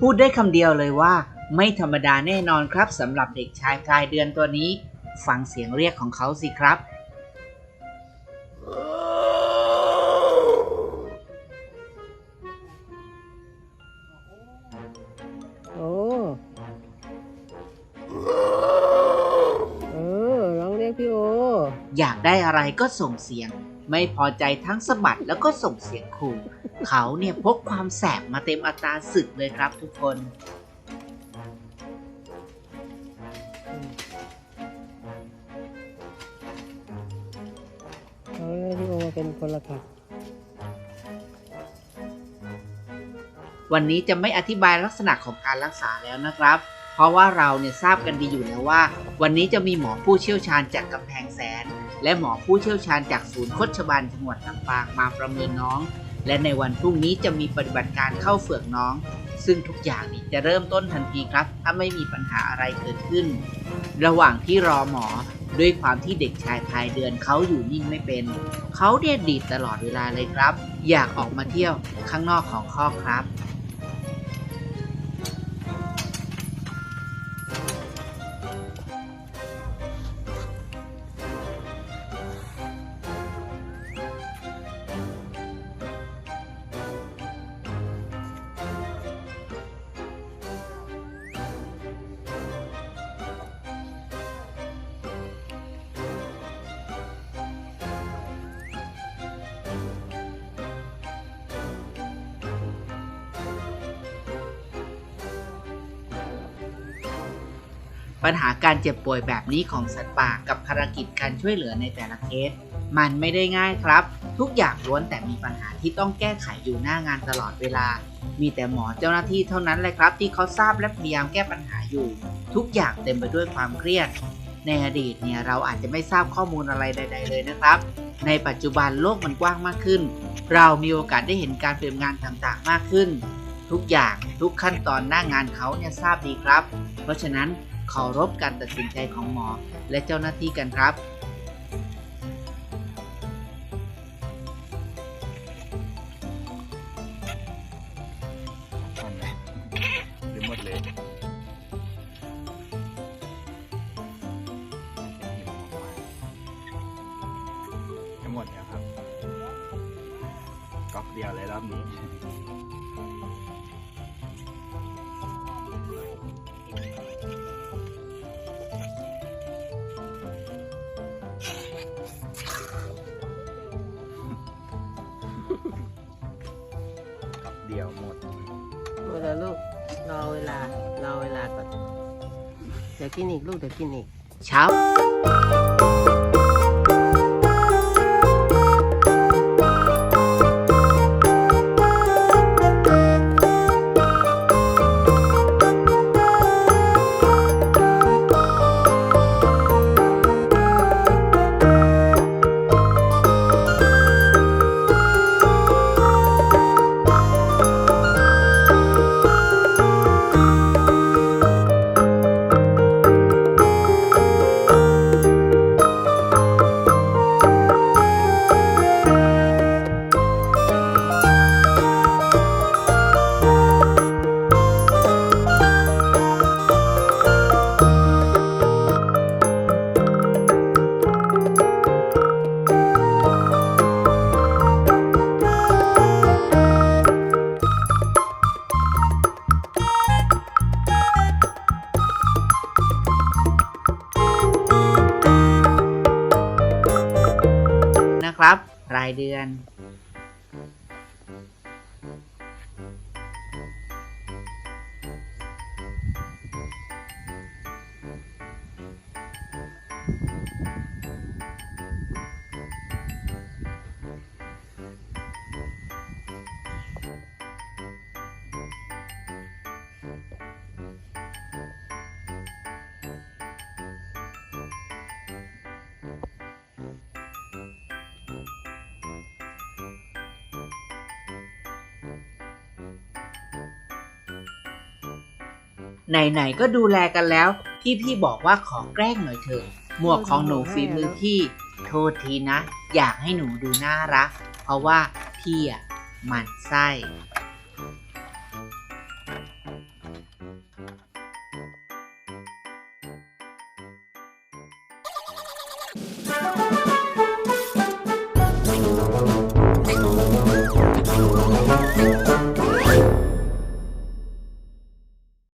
พูดได้คำเดียวเลยว่า ไม่ธรรมดาแน่นอนครับสำหรับเด็กชายพลายเดือนตัวนี้ ฟังเสียงเรียกของเขาสิครับ โอ้เออร้องเรียกพี่โอ อยากได้อะไรก็ส่งเสียง ไม่พอใจทั้งสะบัดแล้วก็ส่งเสียงขู่ เขาเนี่ยพกความแสบมาเต็มอัตราศึกเลยครับทุกคนร้องเรียกพี่โอมาเป็นคนละค่ะวันนี้จะไม่อธิบายลักษณะของการรักษาแล้วนะครับ เพราะว่าเราเนี่ยทราบกันดีอยู่แล้วว่า วันนี้จะมีหมอผู้เชี่ยวชาญจากกำแพงแสน และหมอผู้เชี่ยวชาญจากศูนย์คดชบาลจังหวัดลำปางมาประเมินน้อง และในวันพรุ่งนี้จะมีปฏิบัติการเข้าเฝือกน้อง ซึ่งทุกอย่างนี้จะเริ่มต้นทันทีครับ ถ้าไม่มีปัญหาอะไรเกิดขึ้น ระหว่างที่รอหมอด้วยความที่เด็กชายพายเดือนเขาอยู่นิ่งไม่เป็น เขาเดียดดีตลอดเวลาเลยครับ อยากออกมาเที่ยวข้างนอกของคอกครับ ปัญหาการเจ็บป่วยแบบนี้ของสัตว์ป่ากับภารกิจการช่วยเหลือในแต่ละเคส มันไม่ได้ง่ายครับ ทุกอย่างล้วนแต่มีปัญหาที่ต้องแก้ไขอยู่หน้างานตลอดเวลา มีแต่หมอเจ้าหน้าที่เท่านั้นเลยครับที่เขาทราบและพยายามแก้ปัญหาอยู่ ทุกอย่างเต็มไปด้วยความเครียด ในอดีตเนี่ยเราอาจจะไม่ทราบข้อมูลอะไรใด ๆ เลยนะครับ ในปัจจุบันโลกมันกว้างมากขึ้น เรามีโอกาสได้เห็นการเปลี่ยนงานต่างๆ มากขึ้น ทุกอย่างทุกขั้นตอนหน้างานเขาเนี่ยทราบดีครับ เพราะฉะนั้น เคารพการตัดสินใจของหมอและเจ้าหน้าที่กันครับทำไงหรือหมดเลยทั้งหมดนะครับก๊อกเดียวเลยรอบนี้ เดียวหมดเวลาลูกรอเวลารอเวลาก่อนเดี๋ยวกินอีกลูกเดี๋ยวกินอีกเช้า นะครับ รายเดือน ไหนๆก็ดูแลกันแล้ว พี่พี่ๆบอกว่าขอแกล้งหน่อยเถอะ หมวกของหนูฝีมือพี่ โทษทีนะ อยากให้หนูดูน่ารัก เพราะว่าพี่อะมันไส้